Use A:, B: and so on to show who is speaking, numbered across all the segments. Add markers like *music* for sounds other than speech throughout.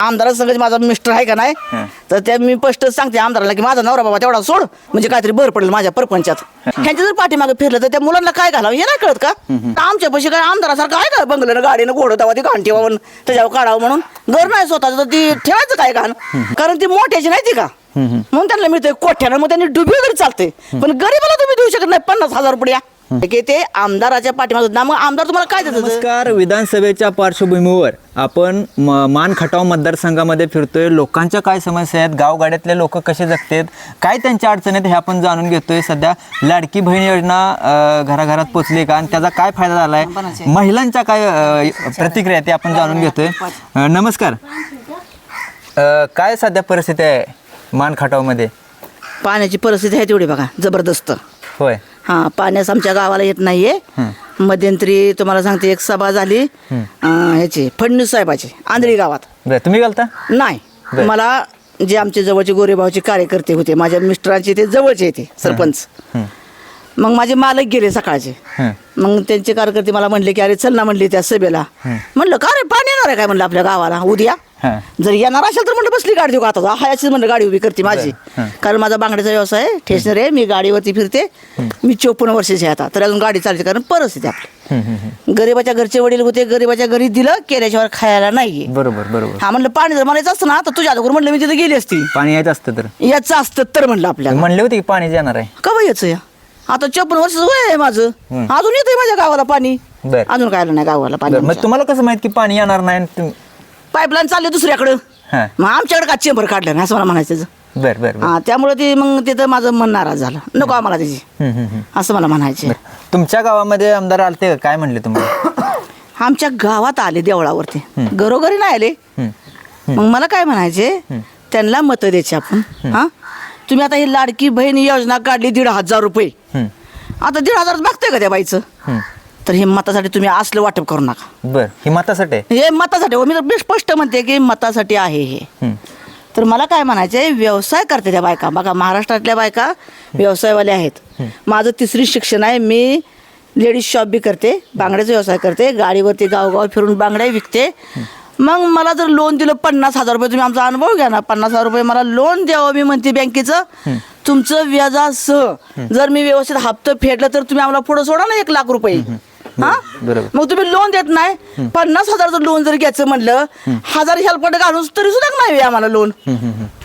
A: आमदारा सगळं माझा मिस्टर आहे का नाही. तर त्या मी स्पष्ट सांगते आमदाराला की माझा नवरा बाबा तेवढा सोड म्हणजे काहीतरी भर पडेल माझ्या परपंचात. ह्यांच्या जर पाठीमागे फिरलं तर त्या मुलांना काय घालावं हे नाही कळत का? आमच्या पैसे काय आमदारासारखं आहे का बंगल्यानं गाडीनं घोडं तेव्हा ती घाण ठेवावं त्याच्यावर काढावं म्हणून? घर नाही स्वतःच तर ती ठेवायचं काय घाण? कारण ती मोठ्याची नाही ती का? म्हणून त्यांना मिळतंय कोठ्यानं मग त्यांनी डुबी तरी चालते पण गरीबाला तुम्ही देऊ शकत नाही पन्नास हजार रुपया की ते आमदाराच्या पाठीमागे ना मग आमदार तुम्हाला काय देतात?
B: नमस्कार विधानसभेच्या पार्श्वभूमीवर आपण म- मान खटाव मतदारसंघामध्ये फिरतोय. लोकांच्या काय समस्या आहेत? गावगाड्यातले लोक कसे जगतात? काय त्यांच्या अडचणी आहेत हे आपण जाणून घेतोय. सध्या लाडकी बहीण योजना अं, घराघरात पोचली का? आणि त्याचा काय फायदा झाला आहे महिलांच्या काय अं, प्रतिक्रिया आहेत ते आपण जाणून घेतोय. अं, नमस्कार. अं, काय सध्या परिस्थिती आहे मान खटावमध्ये?
A: पाण्याची परिस्थिती आहे तेवढी बघा. जबरदस्त.
B: होय.
A: हा पाण्यास आमच्या गावाला येत नाहीये. मध्यंतरी तुम्हाला सांगते एक सभा झाली. ह्याची फडणवीस साहेबाची आंधळी गावात.
B: बरं तुम्ही गेलता?
A: नाही. मला जे आमचे जवळचे गोरेभावचे कार्यकर्ते होते माझ्या मिस्टरांचे ते जवळचे होते सरपंच. मग माझे मालक गेले सकाळचे. मग त्यांचे कार्यकर्ते मला म्हणले की अरे चल ना म्हणले त्या सभेला. म्हणलं का रे पाणी येणार आहे? काय म्हणलं आपल्या गावाला उद्या. जर येणार असेल तर म्हणलं बसली गाडी देऊ का आता? हायाचीच म्हणलं गाडी उभी करते माझी. कारण माझा बांगड्याचा व्यवसाय आहे. आहे. मी गाडीवरती फिरते. मी चोपन्न वर्षाची आहे आता. तर अजून गाडी चालते कारण परिस्थिती आपली. गरीबाच्या घरचे वडील होते. गरीबाच्या घरी दिलं केल्याशिवाय खायला नाहीये.
B: बरोबर बरोबर.
A: हा म्हणलं पाणी जर म्हणायचं असतं ना तर तुझ्या अगोदर म्हणलं मी तिथे गेली असती.
B: पाणी यायचं असतं तर.
A: याचं असतं तर म्हणलं आपल्याला.
B: म्हणले होते की पाणी येणार आहे.
A: का बा याचं या? आता चोपन्न वर्ष वय आहे माझं. अजून येतंय माझ्या गावाला पाणी. अजून काय नाही गावाला पाणी
B: मग तुम्हाला कसं माहीत की पाणी येणार नाही
A: पाईपलाईन चालले दुसऱ्याकडं.
B: हा.
A: मग आमच्याकडे का चेंबर काढलं नाही असं मला म्हणायचं
B: बर बर बर.
A: हा त्यामुळे ते मग तिथं माझं मन नाराज झालं. नको आम्हाला त्याची.
B: हम्म, हम्म, हम्म.
A: असं मला म्हणायचे
B: बरं. तुमच्या गावामध्ये आमदार आलते का? काय म्हणले तुम्हाला *coughs*
A: आमच्या गावात आले देवळावरती. घरोघरी नाही आले.
B: हम्म.
A: मग मला काय म्हणायचे? त्यांना मतं द्यायची आपण. हा? तुम्ही आता ही लाडकी बहीण योजना काढली दीड हजार रुपये.
B: हम्म,
A: आता दीड हजार बघतोय का त्या बाईचं?
B: हम्म.
A: तर हे मतासाठी तुम्ही असलं वाटप करू नका.
B: बर ही मतासाठी? आहे
A: हे मतासाठी हो, मी तर स्पष्ट म्हणते की मतासाठी आहे हे. तर मला काय म्हणायचं व्यवसाय करते त्या बायका. बघा महाराष्ट्रातल्या बायका व्यवसायवाल्या आहेत. माझं तिसरी शिक्षण आहे मी लेडीज शॉप बी करते बांगड्याचा व्यवसाय करते गाडीवरती गावगाव फिरून बांगड्या विकते. मग मला जर लोन दिलं पन्नास हजार रुपये तुम्ही आमचा अनुभव घ्या ना. पन्नास हजार रुपये मला लोन द्यावं मी म्हणते बँकेचं. तुमचं व्याजासह जर मी व्यवस्थित हप्तं फेडलं तर तुम्ही आम्हाला पुढं सोडा ना एक लाख रुपये. हा?
B: बरोबर.
A: मग तुम्ही लोन देत नाही. पन्नास हजारचं लोन जर घ्यायचं म्हणलं हजार हेल्पट घालून तरी सुद्धा नाही आहे आम्हाला लोन.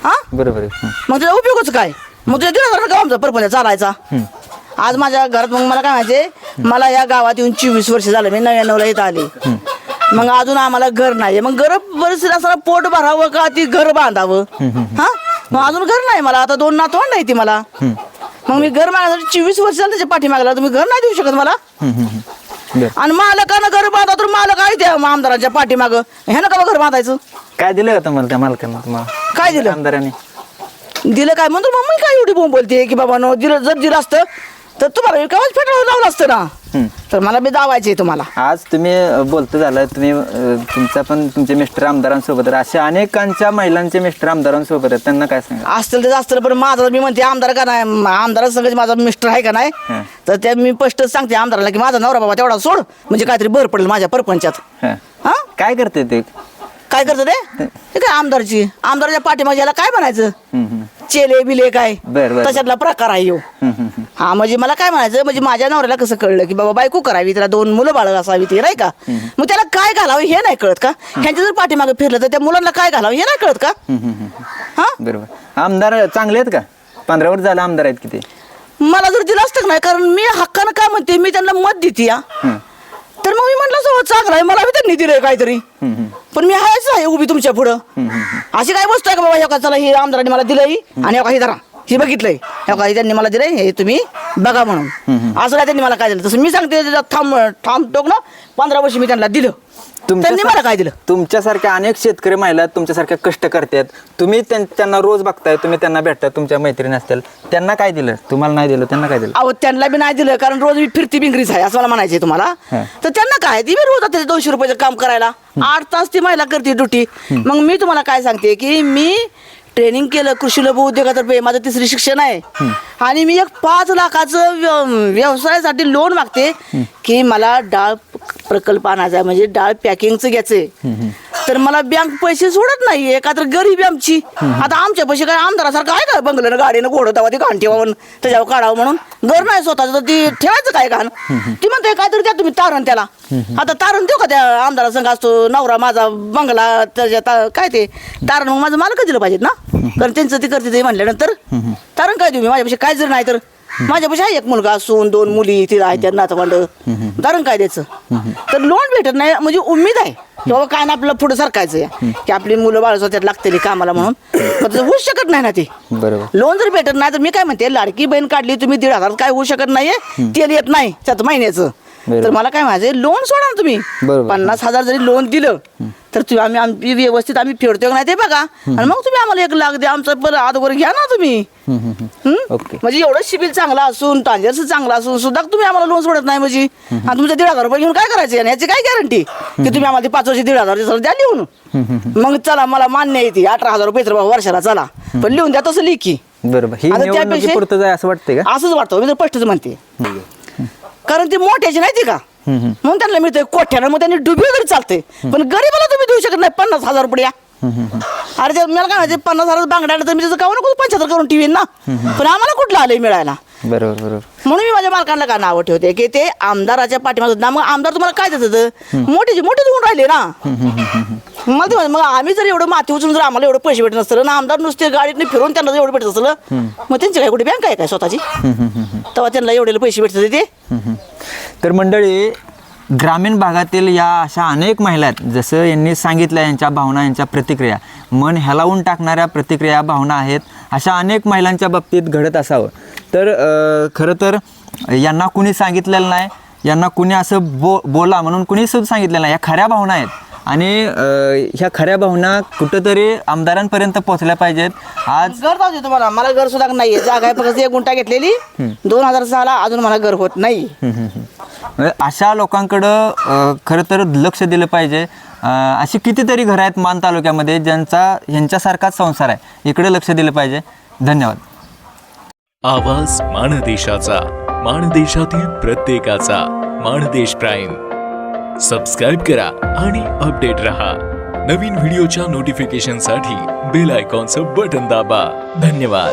A: हा
B: बरोबर आहे.
A: मग त्याचा उपयोगच काय? मग तुझ्या दीड हजार का आमचा परपंच चालायचा. आज माझ्या घरात मग मला काय माहिती मला या गावात येऊन चोवीस वर्ष झालं. मी नव्याण्णवला इथं आली. मग अजून आम्हाला घर नाही मग घर परिस्थिती असताना पोट भरावं का ती घर बांधावं? हा मग अजून घर नाही मला. आता दोन नातवंड नाही ती मला. मग मी घर मागण्यासाठी चोवीस वर्ष झालं त्याच्या पाठीमागला तुम्ही घर नाही देऊ शकत मला. आणि मालकानं घर बांधा तर मालक आहे त्या आमदारांच्या पाठीमाग. ह्यानं का बा घर बांधायचं.
B: काय दिलं का तुम्हाला त्या मालकांना तुम्हाला?
A: काय दिलं?
B: आमदारांनी.
A: दिलं काय? म्हणतो मग मी काय एवढी बोंब बोलते की बाबा नो दिलं जर दिलं असतं तर तुम्हाला केव्हाच फेटाळून लावलं असतं ना. तर मला बी दावायचे तुम्हाला.
B: आज तुम्ही बोलतं झालं तुम्ही अ, तुमचा पण तुमचे मिस्टर आमदारांसोबत. अशा अनेकांच्या महिलांचे मिस्टर आमदारांसोबत आहेत. त्यांना काय सांगा
A: असतील तर असतील पण माझा मी म्हणते आमदार का नाही? आमदार संघ माझा मिस्टर आहे का नाही?
B: हं.
A: तर त्या मी स्पष्ट सांगते आमदाराला की माझा नवरा बाबा तेवढा सोड. म्हणजे काहीतरी भर पडेल माझ्या परपंचात.
B: हा.
A: हा?
B: काय करते ते?
A: काय करतं ते? ते काय आमदारची? आमदारच्या पाठीमागे याला काय म्हणायचं. चेले बिले काय?
B: बर, बर.
A: तशातला प्रकार आहे ह्यो. हा म्हणजे मला काय म्हणायचं म्हणजे माझ्या नवऱ्याला कसं कळलं की बाबा बायको करावी त्याला दोन मुलं बाळ असावी ते नाही का? मग त्याला काय घालावं हे नाही कळत का? ह्यांच्या जर पाठीमागे फिरलं तर त्या मुलांना काय घालावं हे नाही कळत का. हा?
B: बरोबर. आमदार चांगले आहेत का? पंधरा वर्ष झालं आमदार आहेत किती
A: मला जर दिलं असतं का नाही कारण मी हक्कानं काय म्हणते मी त्यांना मत देते या. तर मग मी म्हटलं सो चांगलं आहे मला बी त्यांनी दिलंय काहीतरी. पण मी आहेच आहे उभी तुमच्या पुढं. अशी काय वस्तू आहे का बाबा ह्या चला हे आमदारांनी मला दिलंय आणि काही धरा. हे बघितलंय. ह्या काही त्यांनी मला दिलंय हे तुम्ही बघा म्हणून. असं नाही त्यांनी मला काय दिलं? तसं मी सांगते थांब थांब टोक ना पंधरा वर्ष मी त्यांना दिलं. त्यांनी मला काय दिलं?
B: तुमच्यासारख्या अनेक शेतकरी महिला तुमच्यासारख्या कष्ट करतात. तुम्ही त्यां- त्यांना रोज बघताय तुम्ही त्यांना भेटताय तुमच्या मैत्रिणी असतील. त्यांना काय दिलं? तुम्हाला नाही दिलं त्यांना काय दिलं?
A: अहो त्यांना बी नाही दिलं कारण रोज मी फिरती बिंगरीच आहे असं मला म्हणायचे तुम्हाला.
B: हा.
A: तर त्यांना काय? ती मी रोज जाते दोनशे रुपयाचं काम करायला. आठ तास ती महिला करते ड्युटी. मग मी तुम्हाला काय सांगते की मी ट्रेनिंग केलं कृषी लघु उद्योगातर्फे. माझं तिसरी शिक्षण आहे. आणि मी एक पाच लाखाचं व्य- व्यवसायासाठी लोन मागते की मला डाळ प्रकल्प आणायचा आहे. म्हणजे डाळ पॅकिंगचं घ्यायचंय. तर मला बँक पैसे सोडत नाहीये. का तर गरीबी आमची. आता आमच्या पैसे काय आमदारासारखं आहे का? बंगल्यानं गाडीनं घोडं तेव्हा ती घाण ठेवा म्हणून त्याच्यावर काढावं म्हणून. घर नाही स्वतःच तर ती ठेवायचं काय घाण? ती म्हणते काहीतरी द्या तुम्ही तारण त्याला. आता तारण देऊ का त्या आमदारा संघ असतो नवरा माझा बंगला त्याच्या ता- काय ते? तारण मग माझं मालकच दिलं पाहिजेत ना? कारण त्यांचं ते करते ते म्हणल्यानंतर तारण काय देऊ मी माझ्यापेक्षा काय जर नाही तर? माझ्यापेक्षा आहे एक मुलगा असून दोन मुली तिला आहेत त्या नातवंड तारण काय द्यायचं? तर लोन भेटत नाही म्हणजे उमेद आहे की बाबा काय ना आपल्याला पुढे सरकायचं आहे की आपली मुलं बाळ त्यात लागतील कामाला म्हणून. पण तसं होऊच शकत नाही ना ते.
B: बरोबर.
A: लोन जर भेटत नाही तर मी काय म्हणते लाडकी बहीण काढली तुम्ही दीड हजार काय होऊ शकत नाहीये तेल येत नाही त्यात महिन्याचं. तर मला काय म्हणायचं लोन सोडा ना तुम्ही. पन्नास हजार जरी लोन दिलं तर तुम्ही आम्ही आमची व्यवस्थित आम्ही फेडतोय का नाही ते बघा. आणि मग तुम्ही आम्हाला एक लाख द्या. आमचं परत आदवर घ्या ना तुम्ही. हं?
B: ओके.
A: म्हणजे एवढं सिबिल चांगला असून ट्रान्झॅक्शन चांगलं असून सुद्धा तुम्ही आम्हाला लोन सोडत नाही म्हणजे. आणि तुमचे दीड हजार रुपये घेऊन काय करायचे आणि याची काय गॅरंटी की तुम्ही आम्हाला ते पाच वर्ष दीड हजार द्या लिहून. मग चला मला मान्य आहे ती. अठरा हजार रुपये तर बाबा वर्षाला चला. पण लिहून द्या तसं लिखी.
B: बरोबर. ही
A: आता त्यापेक्षा-
B: असं वाटतंय का?
A: असंच वाटतं. मी तर स्पष्टच म्हणते. कारण ती मोठ्याची नाही ती का? म्हणून त्यांना मिळतंय कोठ्यानं? मग त्यांनी डुबी तरी चालते पण गरीबाला तुम्ही देऊ शकत नाही. पन्नास हजार रुपये या. अरे ते मला काय माहिती पन्नास हजार बांगड्या तर मी त्याचं कावं नको पंच्याहत्तर करून ठेवीन ना? पण आम्हाला कुठलं आलंय मिळायला?
B: बरोबर बरोबर.
A: म्हणून मी माझ्या मालकांना का नावं ठेवते की ते आमदाराच्या पाठीमागे ना मग आमदार तुम्हाला काय देतात? मोठीचे मोठे देऊन राहिले ना? मला ते मग आम्ही जर एवढं माती उचलून जर आम्हाला एवढं पैसे भेटत नसतं ना आमदार नुसते गाडीने फिरून त्यांना जर एवढं भेटत असलं मग त्यांची काय कुठे बँक आहे काय स्वतःची? तेव्हा त्यांना एवढे पैसे भेटतात ते?
B: तर मंडळी ग्रामीण भागातील या अशा अनेक महिला आहेत. जसं यांनी सांगितलं यांच्या भावना यांच्या प्रतिक्रिया. मन हेलावून टाकणाऱ्या प्रतिक्रिया भावना आहेत. अशा अनेक महिलांच्या बाबतीत घडत असावं. तर खरं तर यांना कुणी सांगितलेलं नाही. यांना कुणी असं बो बोला म्हणून कुणी सुद्धा सांगितलेलं नाही. या खऱ्या भावना आहेत. आणि ह्या खऱ्या भावना कुठंतरी आमदारांपर्यंत पोहोचल्या पाहिजेत. आज
A: घर जाऊ दे तुम्हाला. मला घर सुद्धा नाहीये. जागा आहे. फक्त एक गुंठा घेतलेली. दोन हजार सहाला अजून मला घर होत नाही.
B: म्हणजे अशा लोकांकडं खरं तर लक्ष दिलं पाहिजे. अ, अशी कितीतरी घरं आहेत मान तालुक्यामध्ये ज्यांचा ह्यांच्यासारखाच संसार आहे. इकडे लक्ष दिलं पाहिजे. धन्यवाद.
C: आवाज माणदेशाचा माणदेशातील प्रत्येकाचा माणदेश प्राईम. सबस्क्राईब करा आणि अपडेट रहा. नवीन व्हिडिओच्या नोटिफिकेशनसाठी बेल आयकॉनचं बटन दाबा. धन्यवाद.